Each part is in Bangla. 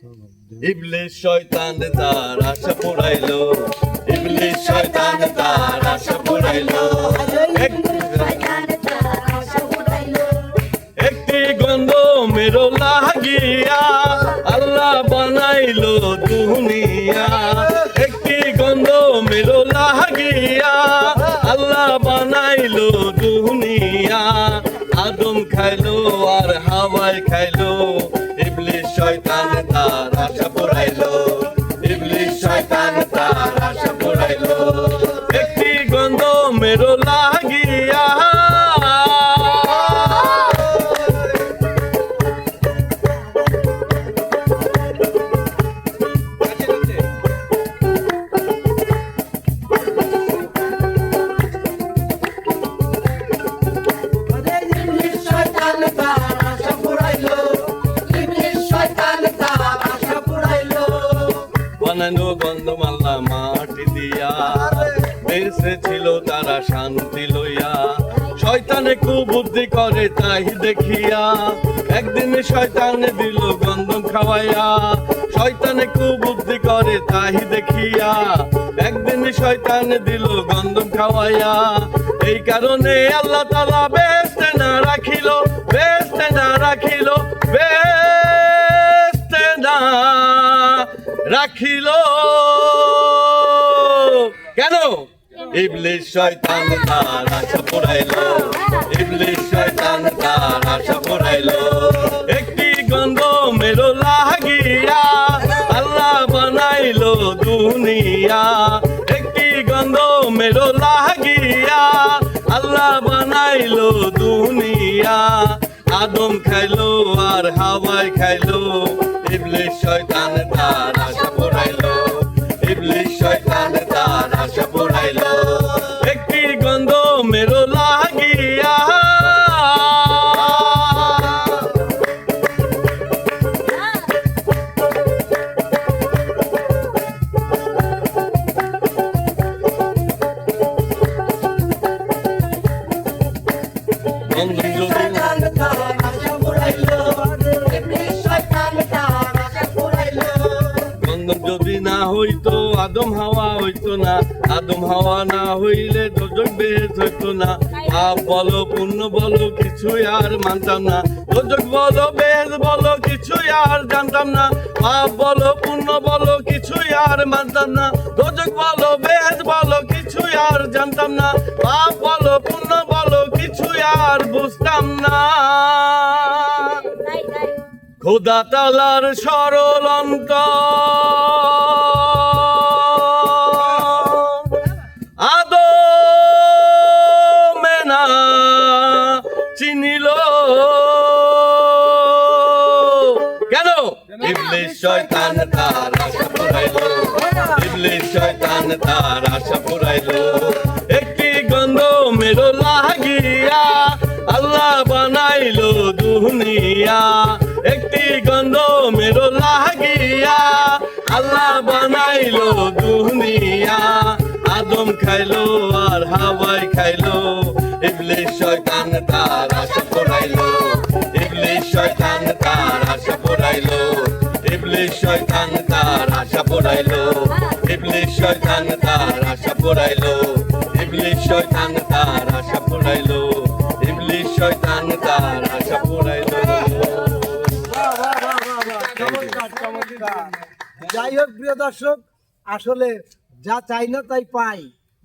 ইবলিশ শয়তান তার আশা পুরাইলো। ইবলিশ শয়তান তার আশা পুরাইলো। একটি গন্ধ মেরো লাগিয়া আল্লাহ বানাইলো দুনিয়া। একটি গন্ধ মেরো লাগিয়া আল্লাহ বানাইলো দুনিয়া। আদম খাইলো আর হাওয়াই খাইলো। ইবলিশ শয়তান বানানো গন্ধমাল্লা মাটি দিয়া। দেশে ছিল তারা শান্তি লইয়া। শয়তানে খুব বুদ্ধি করে তাই দেখিয়া। একদিন শয়তানে দিল গন্ধম খাওয়াইয়া। শয়তানে খুব বুদ্ধি করে তাই দেখিয়া। একদিন শয়তানে দিল গন্ধম খাওয়াইয়া। এই কারণে আল্লাহ তালা বেস্তে না রাখিল বেস্তে না রাখিল। রাখিল। কেন? ইবলিশ শয়তান তার আশা পুরাইলো ইবলিশ শয়তান তার আশা পুরাইলো একটি গন্ধ মেরো লাগিয়া আল্লাহ বানাইলো দুনিয়া। একটি গন্ধ মেরো লাগিয়া আল্লাহ বানাইলো দুনিয়া। আদম খাইলো আর হাওয়াই খাইলো। ইবলিশ শয়তান তার আশা হইতো আদম হাওয়া হইতো না। আদম হাওয়া না হইলে দোজক বেশ হইতো না। পাপ বলো পুণ্য বলো কিছুই আর মানতাম না। দোজক বলো বেশ বলো কিছুই আর জানতাম না। পাপ বলো পুণ্য বলো কিছুই আর মানতাম না। দোজক বলো বেশ বলো কিছুই আর জানতাম না। পাপ বলো পুণ্য বলো কিছুই আর বুঝতাম না। খোদা তালার সরল অন্ত ইবলিশ শয়তান তার আশা পুরাইলো। ইবলিশ শয়তান তার আশা পুরাইলো। একটি গন্ধ মেরো লাগিয়া আল্লাহ বানাইলো দুনিয়া। একটি গন্ধ মেরো লাগিয়া আল্লাহ বানাইলো দুনিয়া। আদম খাইলো আর হাওয়াই খাইলো। ইবলিশ শয়তান তার শয়তান তার আশা পুরাইলো ইবলিশ শয়তান তার আশা পুরাইলো ইবলিশ শয়তান তার আশা পুরাইলো ইবলিশ শয়তান তার আশা চমৎকার। যাই হোক, প্রিয় দর্শক, আসলে যা চাই না তাই পাই।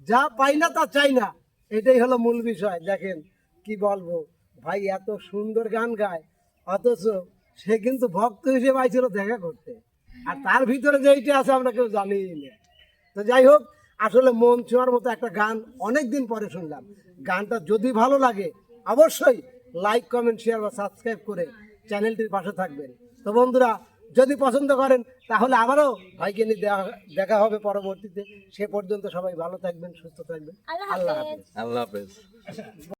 যা পাই না তা চাই না। এটাই হলো মূল বিষয়। দেখেন, কি বলব? ভাই, এত সুন্দর গান গায়। অথচ সে কিন্তু ভক্ত হিসেবে আইছিল দেখা করতে। আর তার ভিতরে যেইটা আছে আমরা কেউ জানি না। তো যাই হোক আসলে মন ছোঁয়ার মতো একটা গান অনেক দিন পরে শুনলাম। গানটা যদি ভালো লাগে অবশ্যই লাইক কমেন্ট শেয়ার বা সাবস্ক্রাইব করে চ্যানেলটির পাশে থাকবেন। তো বন্ধুরা যদি পছন্দ করেন তাহলে আবারও ভাইকে নিয়ে দেখা- দেখা হবে পরবর্তীতে। সে পর্যন্ত সবাই ভালো থাকবেন সুস্থ থাকবেন। আল্লাহ হাফেজ। আল্লাহ হাফেজ।